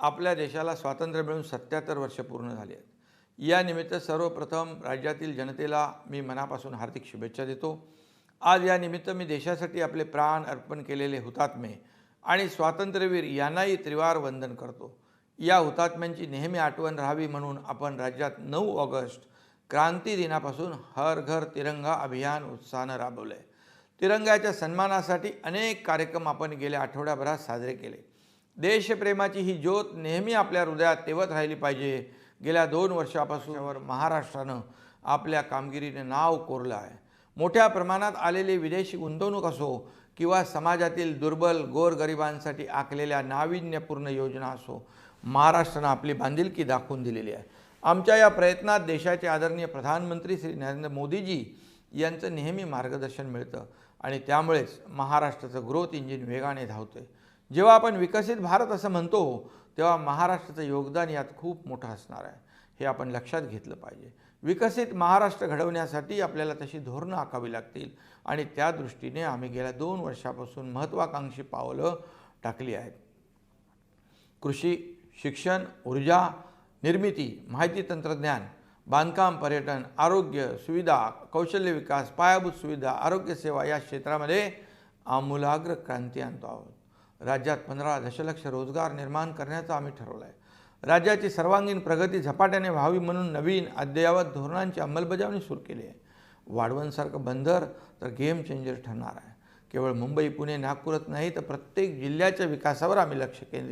आपल्या देशाला स्वातंत्र्य मिळून सत्याहत्तर वर्ष पूर्ण झाली आहेत. यानिमित्त सर्वप्रथम राज्यातील जनतेला मी मनापासून हार्दिक शुभेच्छा देतो. आज या निमित्त मी देशासाठी आपले प्राण अर्पण केलेले हुतात्मे आणि स्वातंत्र्यवीर यांनाही त्रिवार वंदन करतो. या हुतात्म्यांची नेहमी आठवण राहावी म्हणून आपण राज्यात नऊ ऑगस्ट क्रांती दिनापासून हर घर तिरंगा अभियान उत्साहानं राबवलं आहे तिरंगाच्या सन्मानासाठी अनेक कार्यक्रम आपण गेल्या आठवड्याभरात साजरे केले. देशप्रेमाची ही ज्योत नेहमी आपल्या हृदयात तेवत राहिली पाहिजे. गेल्या दोन वर्षापासून महाराष्ट्रानं आपल्या कामगिरीने नाव कोरलं आहे. मोठ्या प्रमाणात आलेली विदेशी गुंतवणूक असो किंवा समाजातील दुर्बल गोरगरिबांसाठी आखलेल्या नाविन्यपूर्ण योजना असो महाराष्ट्रानं आपली बांधिलकी दाखवून दिलेली आहे. आमच्या या प्रयत्नात देशाचे आदरणीय प्रधानमंत्री श्री नरेंद्र मोदीजी यांचं नेहमी मार्गदर्शन मिळतं आणि त्यामुळेच महाराष्ट्राचं ग्रोथ इंजिन वेगाने धावतं जेव्हा आपण विकसित भारत असं म्हणतो तेव्हा महाराष्ट्राचं योगदान यात खूप मोठं असणार आहे. हे आपण लक्षात घेतलं पाहिजे. विकसित महाराष्ट्र घडवण्यासाठी आपल्याला तशी धोरणं आखावी लागतील. आणि त्या दृष्टीने आम्ही गेल्या दोन वर्षापासून महत्त्वाकांक्षी पावलं टाकली आहेत. कृषी शिक्षण ऊर्जा निर्मिती माहिती तंत्रज्ञान बांधकाम पर्यटन आरोग्य सुविधा कौशल्य विकास पायाभूत सुविधा आरोग्यसेवा या क्षेत्रामध्ये आमूलाग्र क्रांती आणतो आहोत. राज्यात पंधरा दशलक्ष रोजगार निर्माण करण्याचं आम्ही ठरवलं आहे राज्याची सर्वांगीण प्रगती झपाट्याने व्हावी म्हणून नवीन अद्ययावत धोरणांची अंमलबजावणी सुरू केली आहे. वाढवणसारखं बंदर तर गेम चेंजर ठरणार आहे. केवळ मुंबई पुणे नागपूरच नाही तर प्रत्येक जिल्ह्याच्या विकासावर आम्ही लक्ष केंद्रित